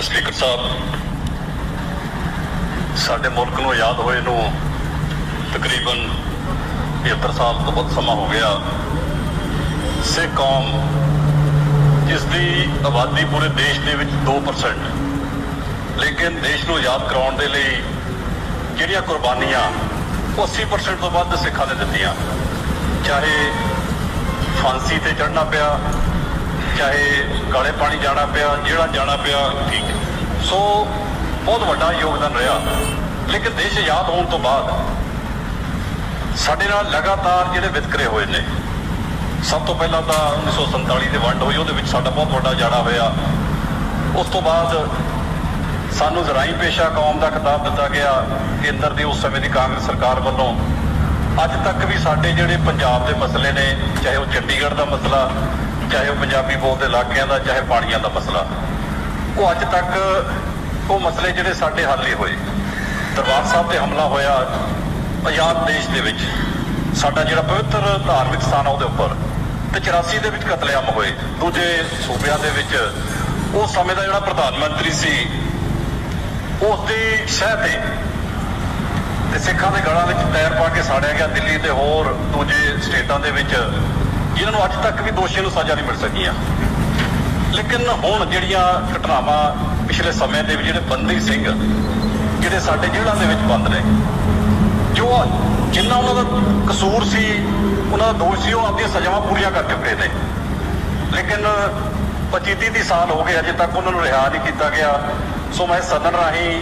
Speaker ਸਾਹਿਬ, ਸਾਡੇ ਮੁਲਕ ਨੂੰ ਆਜ਼ਾਦ ਹੋਏ ਨੂੰ ਤਕਰੀਬਨ 75 ਸਾਲ ਤੋਂ ਵੱਧ ਸਮਾਂ ਹੋ ਗਿਆ। ਸਿੱਖ ਕੌਮ ਜਿਸ ਦੀ ਆਬਾਦੀ ਪੂਰੇ ਦੇਸ਼ ਦੇ ਵਿੱਚ 2% ਲੇਕਿਨ ਦੇਸ਼ ਨੂੰ ਆਜ਼ਾਦ ਕਰਾਉਣ ਦੇ ਲਈ ਜਿਹੜੀਆਂ ਕੁਰਬਾਨੀਆਂ ਉਹ 80% ਤੋਂ ਵੱਧ ਸਿੱਖਾਂ ਨੇ ਦਿੱਤੀਆਂ। ਚਾਹੇ ਫਾਂਸੀ ਤੇ ਚੜਨਾ ਪਿਆ ਚਾਹੇ ਕਾਲੇ ਪਾਣੀ ਜਾਣਾ ਪਿਆ, ਜਿਹੜਾ ਜਾਣਾ ਪਿਆ, ਠੀਕ ਸੋ, ਬਹੁਤ ਵੱਡਾ ਯੋਗਦਾਨ ਰਿਹਾ। ਲੇਕਿਨ ਦੇਸ਼ ਆਜ਼ਾਦ ਹੋਣ ਤੋਂ ਬਾਅਦ ਸਾਡੇ ਨਾਲ ਲਗਾਤਾਰ ਜਿਹੜੇ ਵਿਤਕਰੇ ਹੋਏ ਨੇ, ਸਭ ਤੋਂ ਪਹਿਲਾਂ ਤਾਂ 1947 ਦੇ ਵੰਡ ਹੋਈ, ਉਹਦੇ ਵਿੱਚ ਸਾਡਾ ਬਹੁਤ ਵੱਡਾ ਜਾੜਾ ਹੋਇਆ। ਉਸ ਤੋਂ ਬਾਅਦ ਸਾਨੂੰ ਜ਼ਰਾਈ ਪੇਸ਼ਾ ਕੌਮ ਦਾ ਖਿਤਾਬ ਦਿੱਤਾ ਗਿਆ ਕੇਂਦਰ ਦੀ ਉਸ ਸਮੇਂ ਦੀ ਕਾਂਗਰਸ ਸਰਕਾਰ ਵੱਲੋਂ ਅੱਜ ਤੱਕ ਵੀ ਸਾਡੇ ਜਿਹੜੇ ਪੰਜਾਬ ਦੇ ਮਸਲੇ ਨੇ, ਚਾਹੇ ਉਹ ਚੰਡੀਗੜ੍ਹ ਦਾ ਮਸਲਾ ਚਾਹੇ ਉਹ ਪੰਜਾਬੀ ਬੋਲਦੇ ਇਲਾਕਿਆਂ ਦਾ, ਚਾਹੇ ਪਾਣੀਆਂ ਦਾ ਮਸਲਾ। ਉਹ ਅੱਜ ਤੱਕ ਉਹ ਮਸਲੇ ਜਿਹੜੇ ਸਾਡੇ ਹੱਲ ਨਹੀਂ ਹੋਏ। ਦਰਬਾਰ ਸਾਹਿਬ ਤੇ ਹਮਲਾ ਹੋਇਆ ਆਜ਼ਾਦ ਦੇਸ਼ ਦੇ ਵਿੱਚ। ਸਾਡਾ ਜਿਹੜਾ ਪਵਿੱਤਰ ਧਾਰਮਿਕ ਸਥਾਨ ਆ ਉਹਦੇ ਉੱਪਰ। ਤੇ 84 ਦੇ ਵਿੱਚ ਕਤਲੇਆਮ ਹੋਏ। ਦੂਜੇ ਸੂਬਿਆਂ ਦੇ ਵਿੱਚ। ਉਸ ਸਮੇਂ ਦਾ ਜਿਹੜਾ ਪ੍ਰਧਾਨ ਮੰਤਰੀ ਸੀ, ਉਸ ਦੀ ਸਹਿ ਤੇ। ਤੇ ਸਿੱਖਾਂ ਦੇ ਗਲਾਂ ਵਿੱਚ ਟਾਇਰ ਪਾ ਕੇ ਸਾੜਿਆ ਗਿਆ ਦਿੱਲੀ ਤੇ ਹੋਰ ਦੂਜੇ ਸਟੇਟਾਂ ਦੇ ਵਿੱਚ। ਜਿਨ੍ਹਾਂ ਨੂੰ ਅੱਜ ਤੱਕ ਵੀ ਦੋਸ਼ੀਆਂ ਨੂੰ ਸਜ਼ਾ ਨਹੀਂ ਮਿਲ ਸਕੀਆਂ। ਲੇਕਿਨ ਹੁਣ ਜਿਹੜੀਆਂ ਘਟਨਾਵਾਂ ਪਿਛਲੇ ਸਮੇਂ ਦੇ ਵਿੱਚ ਜਿਹੜੇ ਬੰਦੀ ਸਿੰਘ, ਜਿਹੜੇ ਸਾਡੇ ਜੇਲ੍ਹਾਂ ਦੇ ਵਿੱਚ ਬੰਦ ਨੇ, ਜੋ ਜਿੰਨਾ ਉਹਨਾਂ ਦਾ ਕਸੂਰ ਸੀ, ਉਹਨਾਂ ਦਾ ਦੋਸ਼ ਸੀ, ਉਹ ਆਪਣੀਆਂ ਸਜ਼ਾਵਾਂ ਪੂਰੀਆਂ ਕਰ ਚੁੱਕੇ ਨੇ। ਲੇਕਿਨ 25 30 ਸਾਲ ਹੋ ਗਏ, ਅਜੇ ਤੱਕ ਉਹਨਾਂ ਨੂੰ ਰਿਹਾ ਨਹੀਂ ਕੀਤਾ ਗਿਆ। ਸੋ ਮੈਂ ਸਦਨ ਰਾਹੀਂ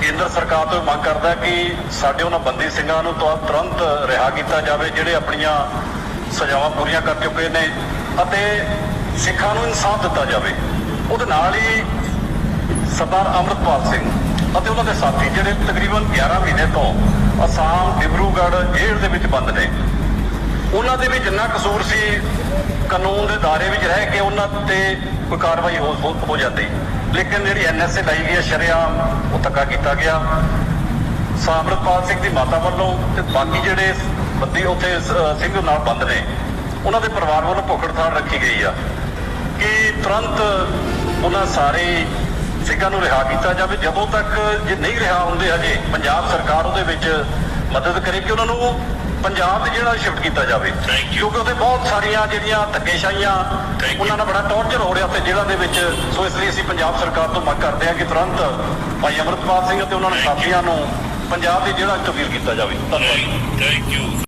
ਕੇਂਦਰ ਸਰਕਾਰ ਤੋਂ ਮੰਗ ਕਰਦਾ ਕਿ ਸਾਡੇ ਉਹਨਾਂ ਬੰਦੀ ਸਿੰਘਾਂ ਨੂੰ ਤੁਰੰਤ ਰਿਹਾ ਕੀਤਾ ਜਾਵੇ, ਜਿਹੜੇ ਆਪਣੀਆਂ ਸਜ਼ਾਵਾਂ ਪੂਰੀਆਂ ਕਰ ਚੁੱਕੇ ਨੇ ਅਤੇ ਸਿੱਖਾਂ ਨੂੰ ਇਨਸਾਫ ਦਿੱਤਾ ਜਾਵੇ। ਉਹਦੇ ਨਾਲ ਹੀ ਸਰਦਾਰ ਅਮਰਤਪਾਲ ਸਿੰਘ ਅਤੇ ਉਹਨਾਂ ਦੇ ਸਾਥੀ ਜਿਹੜੇ ਤਕਰੀਬਨ 11 ਮਹੀਨੇ ਤੋਂ ਅਸਾਮ, ਡਿਬਰੂਗੜ੍ਹ ਜੇਲ੍ਹ ਦੇ ਵਿੱਚ ਬੰਦ ਨੇ। ਉਹਨਾਂ ਦੇ ਵੀ ਜਿੰਨਾ ਕਸੂਰ ਸੀ, ਕਾਨੂੰਨ ਦੇ ਦਾਇਰੇ ਵਿੱਚ ਰਹਿ ਕੇ ਉਹਨਾਂ ਤੇ ਕੋਈ ਕਾਰਵਾਈ ਹੋ ਹੋ- ਜਾਂਦੀ। ਲੇਕਿਨ ਜਿਹੜੀ ਐਨਐਸਏ ਲਾਈ ਗਈ ਹੈ ਸ਼ਰੇਆਮ ਉਹ ਧੱਕਾ ਕੀਤਾ ਗਿਆ। ਸਾਮਰਤਪਾਲ ਸਿੰਘ ਦੀ ਮਾਤਾ ਵੱਲੋਂ ਤੇ ਬਾਕੀ ਜਿਹੜੇ ਬੰਦੀ ਉੱਥੇ ਸਿੰਘ ਨਾਲ ਬੰਦ ਨੇ ਉਹਨਾਂ ਦੇ ਪਰਿਵਾਰ ਵੱਲੋਂ ਭੁੱਖ ਹੜਤਾਲ ਰੱਖੀ ਗਈ ਆ ਕਿ ਤੁਰੰਤ ਉਹਨਾਂ ਸਾਰੇ ਸਿੰਘਾਂ ਨੂੰ ਰਿਹਾ ਕੀਤਾ ਜਾਵੇ ਜਦੋਂ ਤੱਕ ਜੇ ਨਹੀਂ ਰਿਹਾ ਹੁੰਦੇ ਹਜੇ ਪੰਜਾਬ ਸਰਕਾਰ ਉਹਦੇ ਵਿੱਚ ਮਦਦ ਕਰੇ ਕਿ ਉਹਨਾਂ ਨੂੰ ਪੰਜਾਬ ਦੇ ਜਿਹੜਾ ਸ਼ਿਫਟ ਕੀਤਾ ਜਾਵੇ. ਕਿਉਂਕਿ ਉਹਦੇ ਬਹੁਤ ਸਾਰੀਆਂ ਜਿਹੜੀਆਂ ਧੱਕੇਸ਼ਾਹੀਆਂ. ਉਹਨਾਂ ਨਾਲ ਬੜਾ ਟੌਰਚਰ ਹੋ ਰਿਹਾ ਤੇ ਜਿਹੜਾ ਦੇ ਵਿੱਚ ਸੋ ਇਸ ਲਈ ਅਸੀਂ ਪੰਜਾਬ ਸਰਕਾਰ ਤੋਂ ਮੰਗ ਕਰਦੇ ਹਾਂ ਕਿ ਤੁਰੰਤ ਭਾਈ ਅਮਰਤਪਾਲ ਸਿੰਘ ਅਤੇ ਉਹਨਾਂ ਦੇ. ਸਾਥੀਆਂ ਨੂੰ ਪੰਜਾਬ ਦੀ ਜਿਹੜਾ ਤਬਦੀਲ ਕੀਤਾ ਜਾਵੇ ਧੰਨਵਾਦ ਥੈਂਕ ਯੂ